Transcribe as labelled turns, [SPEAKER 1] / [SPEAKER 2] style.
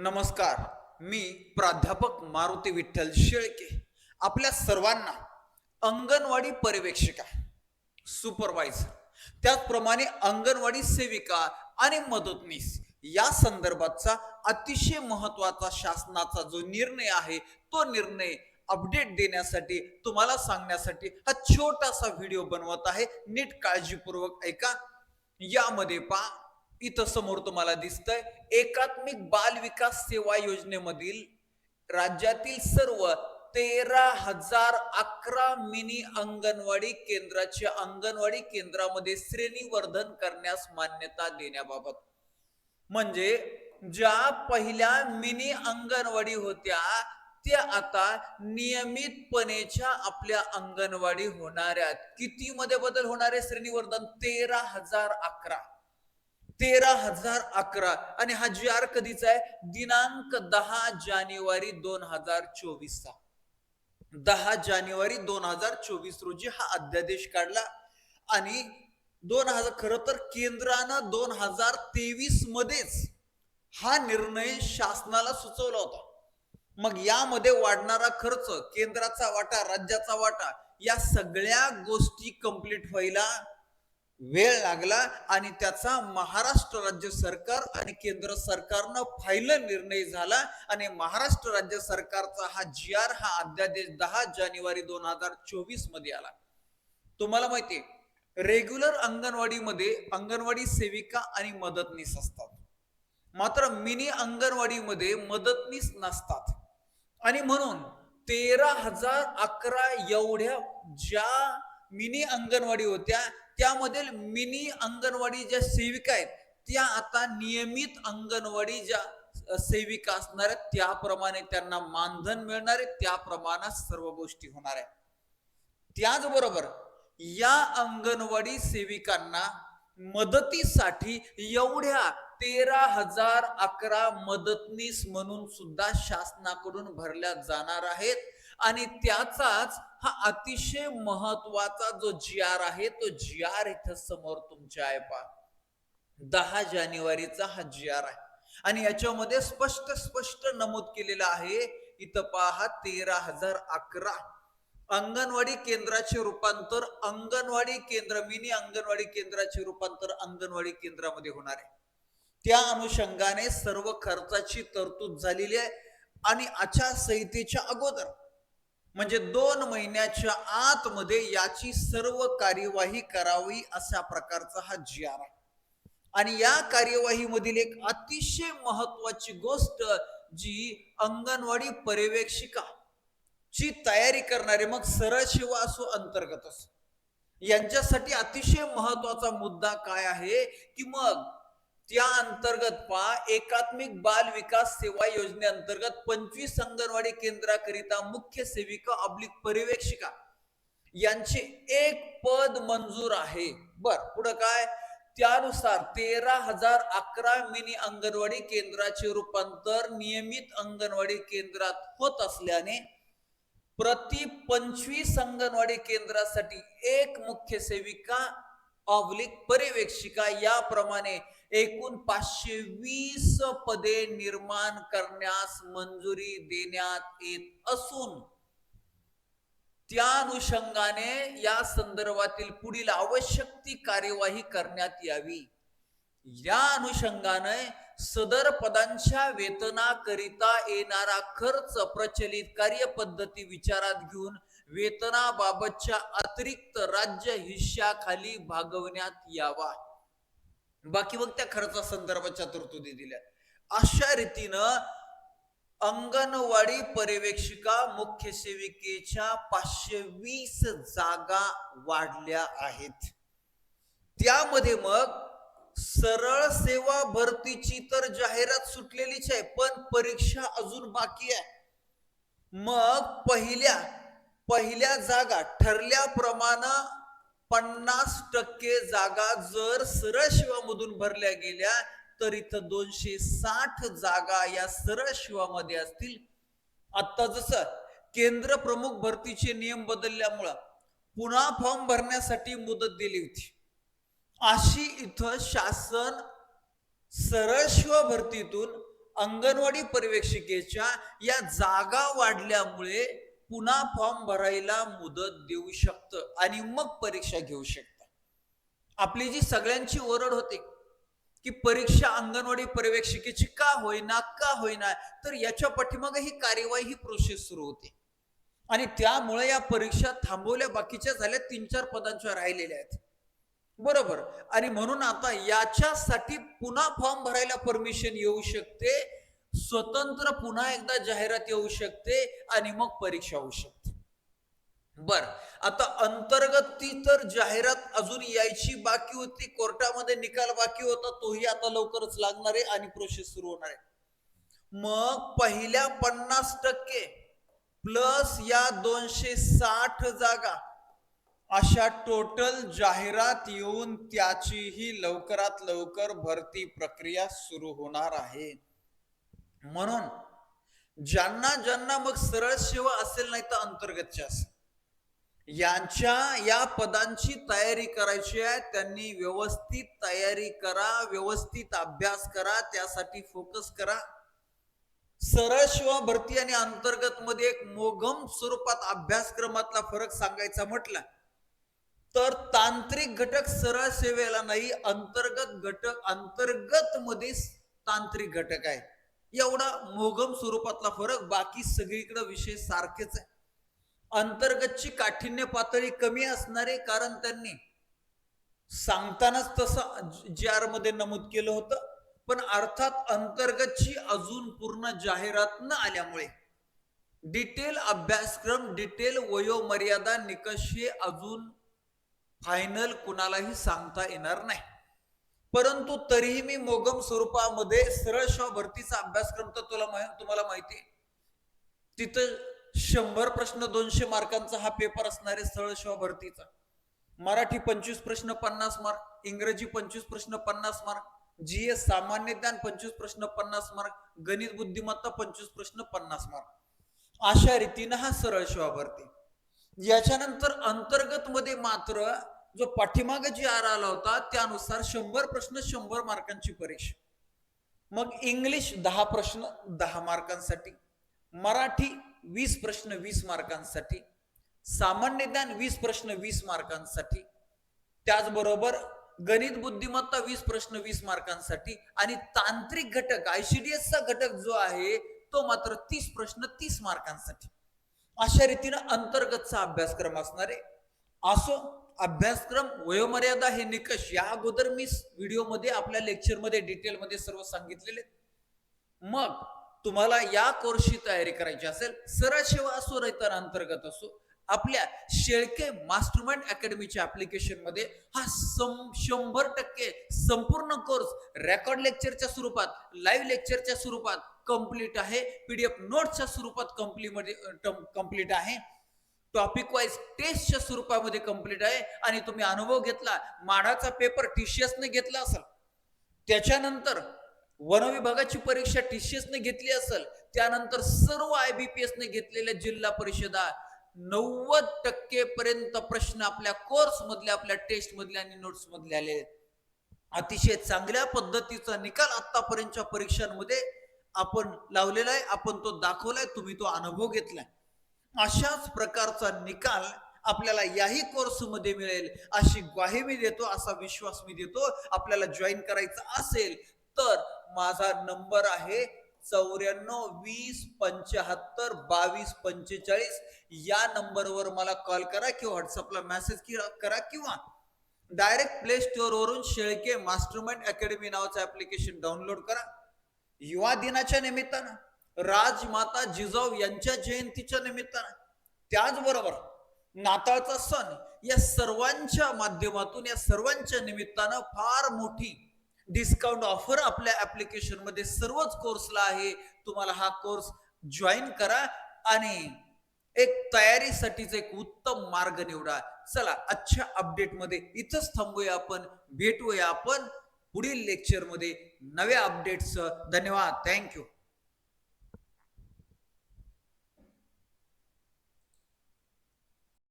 [SPEAKER 1] नमस्कार. मी प्राध्यापक मारुती विठ्ठल शेळके. आपल्या सर्वांना अंगणवाडी पर्यवेक्षिका सुपरवायझर त्याचप्रमाणे अंगणवाडी सेविका आणि मदतनीस या संदर्भातचा अतिशय महत्त्वाचा शासनाचा जो निर्णय आहे तो निर्णय अपडेट देण्यासाठी तुम्हाला सांगण्यासाठी हा छोटासा व्हिडिओ बनवत आहे. नीट काळजीपूर्वक ऐका. यामध्ये पा इथं समोर तुम्हाला दिसतंय एकात्मिक बाल विकास सेवा योजनेमधील राज्यातील सर्व तेरा हजार अकरा मिनी अंगणवाडी केंद्राच्या अंगणवाडी केंद्रामध्ये श्रेणीवर्धन करण्यास मान्यता देण्याबाबत. म्हणजे ज्या पहिल्या मिनी अंगणवाडी होत्या त्या आता नियमितपणेच्या आपल्या अंगणवाडी होणाऱ्या किती मध्ये बदल होणारे श्रेणीवर्धन? तेरा हजार अकरा. तेरा हजार अकरा. आणि हा जी आर कधीचा आहे? दिनांक दहा जानेवारी दोन हजार चोवीसचा. दहा जानेवारी दोन हजार चोवीस रोजी हा अध्यादेश काढला. आणि दोन हजार खर तर केंद्रानं दोन हजार तेवीस मध्येच हा निर्णय शासनाला सुचवला होता. मग यामध्ये वाढणारा खर्च केंद्राचा वाटा राज्याचा वाटा या सगळ्या गोष्टी कंप्लीट व्हायला वेळ लागला आणि त्याचा महाराष्ट्र राज्य सरकार आणि केंद्र सरकारनं फायनल निर्णय झाला आणि महाराष्ट्र राज्य सरकारचा हा जी आर हा अध्यादेश दहा जानेवारी दोन हजार चोवीसमध्ये आला. तुम्हाला माहितीये रेग्युलर अंगणवाडीमध्ये अंगणवाडी सेविका आणि मदतनीस असतात. मात्र मिनी अंगणवाडीमध्ये मदतनीस नसतात. आणि म्हणून तेरा हजार अकरा एवढ्या ज्या मिनी अंगणवाडी होत्या त्यामधील मिनी अंगणवाडी ज्या सेविका आहेत त्या आता नियमित अंगणवाडी ज्या सेविका असणार आहेत त्याप्रमाणे त्यांना मानधन मिळणार आहे त्याप्रमाणे सर्व गोष्टी होणार आहे त्याचबरोबर या अंगणवाडी सेविकांना मदतीसाठी एवढ्या तेरा हजार अकरा मदतनीस म्हणून सुद्धा शासनाकडून भरल्या जाणार आहेत. आणि त्याचाच हा अतिशय महत्त्वाचा जो जी आर आहे तो जी आर इथं समोर तुमच्या आहे पा दहा जानेवारीचा हा जी आर आहे. आणि याच्यामध्ये स्पष्ट स्पष्ट नमूद केलेलं आहे. इथं पहा तेरा हजार अकरा. अंगणवाडी केंद्राचे रूपांतर अंगणवाडी केंद्र मिनी अंगणवाडी केंद्राचे रूपांतर अंगणवाडी केंद्रामध्ये होणार आहे. त्या अनुषंगाने सर्व खर्चाची तरतूद झालेली आहे. आणि आचारसंहितेच्या अगोदर म्हणजे दोन महिन्याच्या आतमध्ये याची सर्व कार्यवाही करावी अशा प्रकारचा हा जी आर आहे. आणि या कार्यवाहीमधील एक अतिशय महत्वाची गोष्ट जी अंगणवाडी पर्यवेक्षिका ची तयारी करणारे मग सरळ शिवा असो अंतर्गत असो यांच्यासाठी अतिशय महत्त्वाचा मुद्दा काय आहे? की मग त्या अंतर्गत पहा एकात्मिक बाल विकास सेवा योजनेअंतर्गत पंचवीस अंगणवाडी केंद्राकरिता मुख्य सेविका अब्लिक पर्यवेक्षिका. यांचे एक पद मंजूर आहे. बर पुढं काय? त्यानुसार तेरा हजार अकरा मिनी अंगणवाडी केंद्राचे रूपांतर नियमित अंगणवाडी केंद्रात होत असल्याने प्रति पंचवीस अंगणवाडी केंद्रासाठी एक मुख्य सेविका ऑब्लिक पर्यवेक्षिका याप्रमाणे एकूण पाचशे वीस पदे निर्माण करण्यास मंजुरी देण्यात येत असून त्या अनुषंगाने या संदर्भातील पुढील आवश्यक ती कार्यवाही करण्यात यावी. या अनुषंगाने सदर पदांच्या वेतनाकरिता येणारा खर्च प्रचलित कार्यपद्धती विचारात घेऊन वेतनाबाबतच्या अतिरिक्त राज्य हिश्श्याखाली भागवण्यात यावा. बाकी मग त्या खर्चा संदर्भाच्या तरतुदी दिल्या. अशा रीतीनं अंगणवाडी पर्यवेक्षिका मुख्य सेविकेच्या पाचशे वीस जागा वाढल्या आहेत. त्यामध्ये मग सरळ सेवा भरतीची तर जाहिरात सुटलेलीच आहे पण परीक्षा अजून बाकी आहे. मग पहिल्या पहिल्या जागा ठरल्याप्रमाणे पन्नास टक्के जागा जर सरळ सेवामधून भरल्या गेल्या तर इथं दोनशे साठ जागा या सरळ शिवामध्ये असतील. आता जसं केंद्र प्रमुख भरतीचे नियम बदलल्यामुळं पुन्हा फॉर्म भरण्यासाठी मुदत दिली होती. अशी इथं शासन सरळ शिव भरतीतून अंगणवाडी पर्यवेक्षिकेच्या या जागा वाढल्यामुळे पुन्हा फॉर्म भरायला मुदत देऊ शकतं आणि मग परीक्षा घेऊ शकतं. आपली जी सगळ्यांची ओरड होते की परीक्षा अंगणवाडी पर्यवेक्षिकेची का होईना का होईना तर याच्या पाठीमागे ही कार्यवाही ही प्रोसेस सुरू होते. आणि त्यामुळे या परीक्षा थांबवल्या बाकीच्या झाल्या तीन चार पदांच्या राहिलेल्या आहेत. बरोबर. आणि म्हणून आता याच्यासाठी पुन्हा फॉर्म भरायला परमिशन येऊ शकते स्वतंत्र पुन्हा एकदा जाहिरात येऊ शकते आणि मग परीक्षा होऊ शकते. बर आता अंतर्गत ती तर जाहिरात अजून यायची बाकी होती कोर्टामध्ये निकाल बाकी होता तोही आता लवकरच लागणार आहे आणि प्रोसेस सुरू होणार आहे. मग पहिल्या पन्नास टक्के प्लस या दोनशे साठ जागा अशा टोटल जाहिरात येऊन त्याचीही लवकरात लवकर भरती प्रक्रिया सुरू होणार आहे. म्हणून ज्यांना ज्यांना मग सरळ सेवा असेल नाही तर अंतर्गतच्या असेल यांच्या या पदांची तयारी करायची आहे त्यांनी व्यवस्थित तयारी करा व्यवस्थित अभ्यास करा त्यासाठी फोकस करा. सरळ सेवा भरती आणि अंतर्गत मध्ये एक मोघम स्वरूपात अभ्यासक्रमातला फरक सांगायचा म्हटला तर तांत्रिक घटक सरळ सेवेला नाही अंतर्गत घटक अंतर्गत मध्ये तांत्रिक घटक आहे एवढा मोघम स्वरूपातला फरक बाकी सगळीकडे विषय सारखेच आहे. अंतर्गतची काठिण्य पातळी कमी असणारे कारण त्यांनी सांगतानाच तसं जे आरमध्ये नमूद केलं होतं. पण अर्थात अंतर्गतची अजून पूर्ण जाहिरात न आल्यामुळे डिटेल अभ्यासक्रम डिटेल वयोमर्यादा निकष हे अजून फायनल कुणालाही सांगता येणार नाही. परंतु तरीही मी मोगम स्वरूपामध्ये सरळ सेवा भरतीचा अभ्यासक्रम तर तुला तुम्हाला माहिती आहे. तिथं शंभर प्रश्न दोनशे मार्कांचा हा पेपर असणार आहे सरळ शव भरतीचा. मराठी पंचवीस प्रश्न पन्नास मार्क इंग्रजी पंचवीस प्रश्न पन्नास मार्क जीएस सामान्य ज्ञान पंचवीस प्रश्न पन्नास मार्क गणित बुद्धिमत्ता पंचवीस प्रश्न पन्नास मार्क अशा रीतीनं हा सरळ शवा भरती. याच्यानंतर अंतर्गत मध्ये मात्र जो पाठीमाग जी आर आला होता त्यानुसार शंभर प्रश्न शंभर मार्कांची परीक्षा. मग इंग्लिश दहा प्रश्न दहा मार्कांसाठी. मराठी वीस प्रश्न वीस मार्कांसाठी. सामान्य ज्ञान वीस प्रश्न वीस मार्कांसाठी. त्याचबरोबर गणित बुद्धिमत्ता वीस प्रश्न वीस मार्कांसाठी. आणि तांत्रिक घटक आयसीडीएस चा घटक जो आहे तो मात्र तीस प्रश्न तीस मार्कांसाठी. अशा रीतीनं अंतर्गतचा अभ्यासक्रम असणार. आहे असो अभ्यासक्रम वयोमर्यादा हे निकष या अगोदर मी व्हिडिओमध्ये आपल्या लेक्चरमध्ये डिटेलमध्ये सर्व सांगितलेले. मग तुम्हाला या कोर्सची तयारी करायची असेल सरळ सेवा असो रैतर अंतर्गत असो आपल्या शेळके मास्टरमाइंड अकॅडमीच्या ऍप्लिकेशनमध्ये हा सं- शंभर टक्के संपूर्ण कोर्स रेकॉर्ड लेक्चरच्या स्वरूपात लाईव्ह लेक्चरच्या स्वरूपात कंप्लीट आहे. पीडीएफ नोट्सच्या स्वरूपात कंप्लीट कंप्लीट आहे. टॉपिक वाईज टेस्टच्या स्वरूपामध्ये कंप्लीट आहे आणि तुम्ही अनुभव घेतला. माडाचा पेपर टीसीएस घेतला असेल. त्याच्यानंतर वन विभागाची परीक्षा टीसीएस घेतली असेल. त्यानंतर सर्व आय बी पी एसने घेतलेल्या जिल्हा परिषदा नव्वद टक्के पर्यंत प्रश्न आपल्या कोर्स मधल्या आपल्या टेस्ट मधल्या आणि नोट्स मधले आले आहेत. अतिशय चांगल्या पद्धतीचा निकाल आतापर्यंतच्या परीक्षांमध्ये आपण लावलेला आहे. आपण तो दाखवलाय तुम्ही तो अनुभव घेतलाय. अशाच प्रकारचा निकाल आपल्याला याही कोर्समध्ये मिळेल. अशी ग्वाही मी देतो असा विश्वास मी देतो. आपल्याला जॉईन करायचा असेल तर माझा नंबर आहे चौऱ्याण्णव वीस पंच्याहत्तर बावीस पंचेचाळीस. या नंबरवर मला कॉल करा किंवा व्हॉट्सअपला मेसेज करा किंवा डायरेक्ट प्ले स्टोअर वरून शेळके मास्टरमाइंड अकॅडमी नावाचं ऍप्लिकेशन डाउनलोड करा. युवा दिनाच्या निमित्तानं. राजमाता जिजाऊ यांच्या जयंतीच्या निमित्तानं. त्याचबरोबर नाताळचा सण या सर्वांच्या माध्यमातून या सर्वांच्या निमित्तानं फार मोठी डिस्काउंट ऑफर आपल्या ऍप्लिकेशनमध्ये सर्वच कोर्सला आहे. तुम्हाला हा कोर्स जॉईन करा आणि एक तयारीसाठीच एक उत्तम मार्ग निवडा. चला आजच्या अपडेटमध्ये इथंच थांबूया आपण. भेटूया आपण पुढील लेक्चरमध्ये नव्या अपडेट्स धन्यवाद. थँक्यू